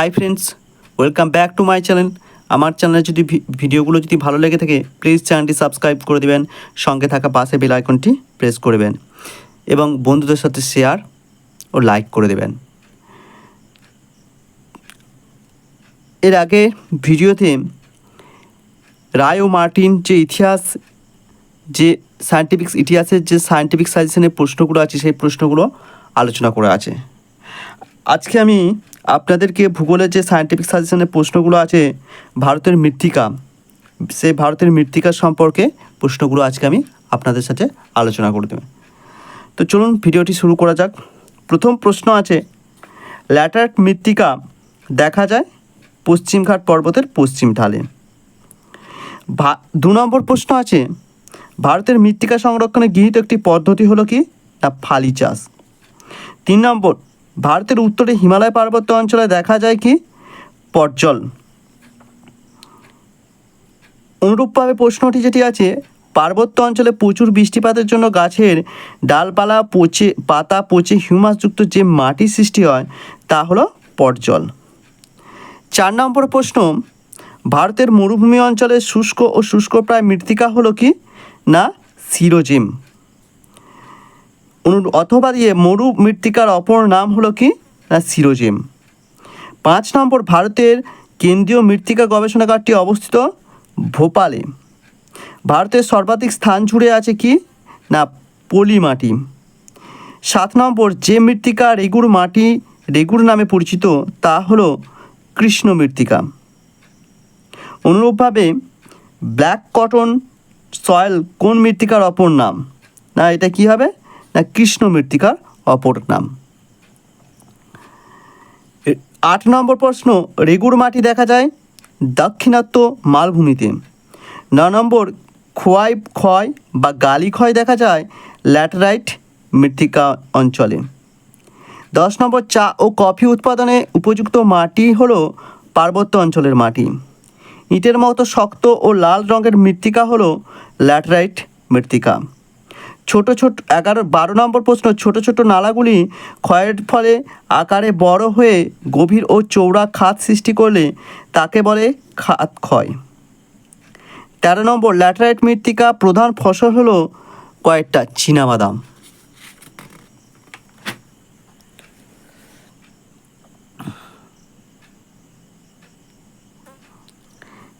Hi friends welcome back to my channel আমার চ্যানেলে যদি ভিডিওগুলো যদি ভালো লেগে থাকে প্লিজ চ্যানেলটি সাবস্ক্রাইব করে দেবেন, সঙ্গে থাকা পাশে বেল আইকনটি প্রেস করবেন এবং বন্ধুদের সাথে শেয়ার ও লাইক করে দেবেন। এর আগে ভিডিওতে রায় ও মার্টিন যে ইতিহাস, যে সায়েন্টিফিক ইতিহাসের যে সায়েন্টিফিক সাজেশনের প্রশ্নগুলো আছে, সেই প্রশ্নগুলো আলোচনা করা আছে। আজকে আমি আপনাদেরকে ভূগোলের যে সায়েন্টিফিক সাজেশনের প্রশ্নগুলো আছে, ভারতের মৃত্তিকা সেই ভারতের মৃত্তিকা সম্পর্কে প্রশ্নগুলো আজকে আমি আপনাদের সাথে আলোচনা করে দেব। তো চলুন ভিডিওটি শুরু করা যাক। প্রথম প্রশ্ন আছে, ল্যাটার্ট মৃত্তিকা দেখা যায় পশ্চিমঘাট পর্বতের পশ্চিম ঢালে। দু নম্বর প্রশ্ন আছে, ভারতের মৃত্তিকা সংরক্ষণে গৃহীত একটি পদ্ধতি হলো কি? না, ফালি চাষ। তিন নম্বর ভারতের উত্তরে হিমালয় পার্বত্য অঞ্চলে দেখা যায় কি? পর্জল অনুরূপভাবে প্রশ্নটি যেটি আছে, পার্বত্য অঞ্চলে প্রচুর বৃষ্টিপাতের জন্য গাছের ডালপালা, পচে, পাতা পচে হিউমাসযুক্ত যে মাটি সৃষ্টি হয়, তা হলো পর্জল চার নম্বর প্রশ্ন, ভারতের মরুভূমি অঞ্চলের শুষ্ক ও শুষ্ক প্রায় মৃত্তিকা হলো কি? না, সিরোজিম। অথবা দিয়ে মরু মৃত্তিকার অপর নাম হলো কি? না সিরোজিম। পাঁচ নম্বর, ভারতের কেন্দ্রীয় মৃত্তিকা গবেষণাগারটি অবস্থিত ভোপালে। ভারতের সর্বাধিক স্থান জুড়ে আছে কি? না, পলি মাটি। সাত নম্বর, যে মৃত্তিকা রেগুর মাটি রেগুর নামে পরিচিত, তা হলো কৃষ্ণ মৃত্তিকা। অনুরূপভাবে, ব্ল্যাক কটন সয়েল কোন মৃত্তিকার অপর নাম? না, এটা কি হবে? কৃষ্ণ মৃত্তিকার অপর নাম। আট নম্বর প্রশ্ন, রেগুর মাটি দেখা যায় দাক্ষিণাত্য মালভূমিতে। ন নম্বর, খোয়াই ক্ষয় বা গালি ক্ষয় দেখা যায় ল্যাটেরাইট মৃত্তিকা অঞ্চলে। দশ নম্বর, চা ও কফি উৎপাদনে উপযুক্ত মাটি হলো পার্বত্য অঞ্চলের মাটি। ইটের মতো শক্ত ও লাল রঙের মৃত্তিকা হল ল্যাটেরাইট মৃত্তিকা। ছোট ছোট, এগারো, বারো নম্বর প্রশ্ন, ছোট ছোট নালাগুলি ক্ষয়ের ফলে আকারে বড় হয়ে গভীর ও চৌড়া খাত সৃষ্টি করলে তাকে বলে খাত ক্ষয়। তেরো নম্বর, ল্যাটেরাইট মৃত্তিকা প্রধান ফসল হলো কয়েকটা চীনাবাদাম।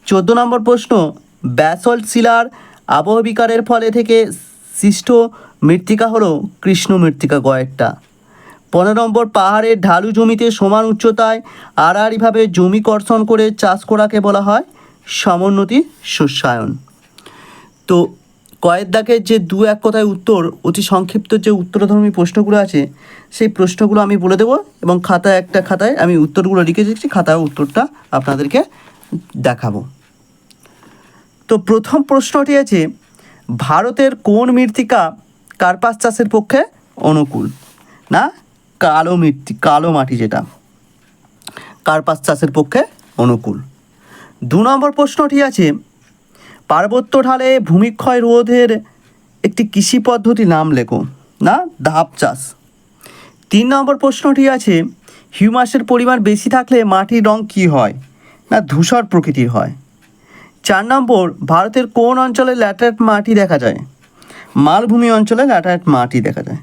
চোদ্দ নম্বর প্রশ্ন, ব্যাসল্ট শিলার আবহবিকারের ফলে থেকে সৃষ্ট মৃত্তিকা হলো কৃষ্ণ মৃত্তিকা কয়েকটা। পনেরো নম্বর পাহাড়ের ঢালু জমিতে সমান উচ্চতায় আড়াআড়িভাবে জমি কর্ষণ করে চাষ করাকে বলা হয় সমোন্নতি শস্যায়ন। তো কয়েক দাগের যে দু এক কথায় উত্তর, অতি সংক্ষিপ্ত যে উত্তরধর্মী প্রশ্নগুলো আছে, সেই প্রশ্নগুলো আমি বলে দেবো এবং খাতায় একটা খাতায় আমি উত্তরগুলো লিখে দিচ্ছি, খাতায় উত্তরটা আপনাদেরকে দেখাবো। তো প্রথম প্রশ্নটি আছে ভারতের কোন মৃত্তিকা কার্পাস চাষের পক্ষে অনুকূল? না, কালো মৃত্তি, কালো মাটি যেটা। কার্পাস চাষের পক্ষে অনুকূল। দু নম্বর প্রশ্নটি আছে, পার্বত্য ঢালে ভূমিক্ষয় রোধের একটি কৃষি পদ্ধতি নাম লেখো। না, ধাপ চাষ। তিন নম্বর প্রশ্নটি আছে, হিউমাসের পরিমাণ বেশি থাকলে মাটির রং কী হয়? না, ধূসর প্রকৃতির হয়। চার নম্বর, ভারতের কোন অঞ্চলে ল্যাটারাইট মাটি দেখা যায়? মালভূমি অঞ্চলে ল্যাটারাইট মাটি দেখা যায়।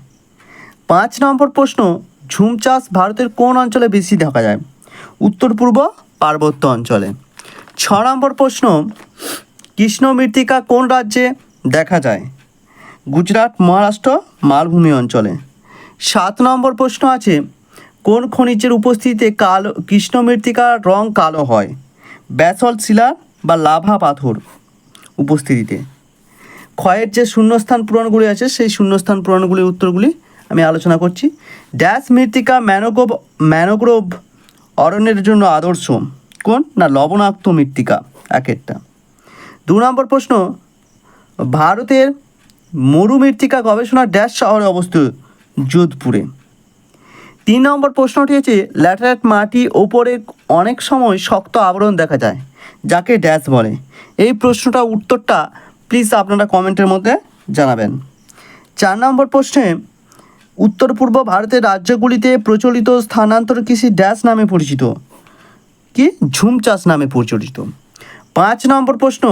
পাঁচ নম্বর প্রশ্ন, ঝুম চাষ ভারতের কোন অঞ্চলে বেশি দেখা যায়? উত্তর পূর্ব, পার্বত্য অঞ্চলে। ছ নম্বর প্রশ্ন, কৃষ্ণ মৃত্তিকা কোন রাজ্যে দেখা যায়? গুজরাট, মহারাষ্ট্র, মালভূমি অঞ্চলে। সাত নম্বর প্রশ্ন আছে, কোন খনিজের উপস্থিতিতে কালো, কৃষ্ণ মৃত্তিকার রং কালো হয়? ব্যাসল্ট শিলা বা লাভা পাথর উপস্থিতিতে। ক্ষয়ের যে শূন্যস্থান পূরণগুলি আছে, সেই শূন্যস্থান পূরণগুলির উত্তরগুলি আমি আলোচনা করছি। ড্যাশ মৃত্তিকা ম্যানোগ্রোভ ম্যানোগ্রোভ অরণ্যের জন্য আদর্শ। কোন? না, লবণাক্ত মৃত্তিকা, এক একটা। দু নম্বর প্রশ্ন, ভারতের মরু মৃত্তিকা গবেষণা ড্যাশ শহরে অবস্থিত, যোধপুরে। তিন নম্বর প্রশ্নটি হচ্ছে, ল্যাটেরাইট মাটি ওপরে অনেক সময় শক্ত আবরণ দেখা যায়। যাকে ড্যাশ বলে। এই প্রশ্নটা উত্তরটা প্লিজ আপনারা কমেন্টের মধ্যে জানাবেন। চার নম্বর প্রশ্নে, উত্তর পূর্ব ভারতের রাজ্যগুলিতে প্রচলিত স্থানান্তর কৃষি ড্যাশ নামে পরিচিত। কি? ঝুম চাষ নামে পরিচালিত। পাঁচ নম্বর প্রশ্ন,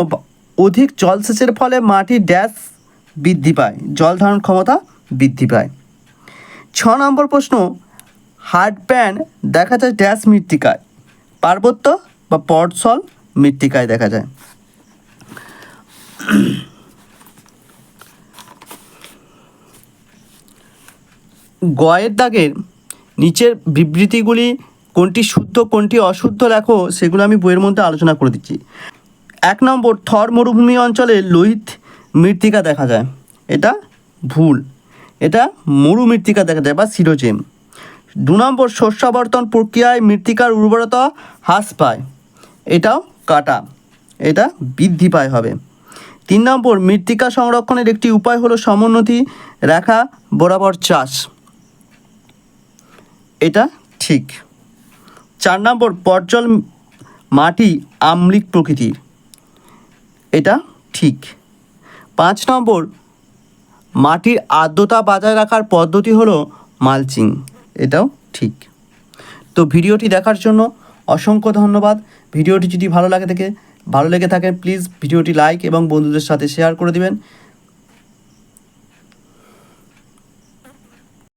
অধিক জলসেচের ফলে মাটির ড্যাশ বৃদ্ধি পায়, জল ধারণ ক্ষমতা বৃদ্ধি পায়। ছ নম্বর প্রশ্ন, হার্ড প্যান দেখা যায় ড্যাশ মৃত্তিকায়, পার্বত্য বা পটসল মৃত্তিকায় দেখা যায়। গয়ের দাগের নিচের বিবৃতিগুলি কোনটি শুদ্ধ, কোনটি অশুদ্ধ লেখো, সেগুলো আমি বইয়ের মধ্যে আলোচনা করে দিচ্ছি। এক নম্বর, থর মরুভূমি অঞ্চলে লোহিত মৃত্তিকা দেখা যায়। এটা ভুল। এটা মরু মৃত্তিকা দেখা যায় বা সিরোজেম দু নম্বর শস্যাবর্তন প্রক্রিয়ায় মৃত্তিকার উর্বরতা হ্রাস পায়। এটাও কাটা। এটা বৃদ্ধি পায় হবে। তিন নম্বর, মৃত্তিকা সংরক্ষণের একটি উপায় হলো সমোন্নতি রেখা বরাবর চাষ। এটা ঠিক। চার নম্বর পর্জল মাটি আম্লিক প্রকৃতির। এটা ঠিক। পাঁচ নম্বর, মাটির আর্দ্রতা বজায় রাখার পদ্ধতি হলো মালচিং। এটাও ঠিক। তো ভিডিওটি দেখার জন্য অসংখ্য ধন্যবাদ। ভিডিওটি যদি ভালো লাগে থাকে, ভালো লেগে থাকে প্লিজ ভিডিওটি লাইক এবং বন্ধুদের সাথে শেয়ার করে দিবেন।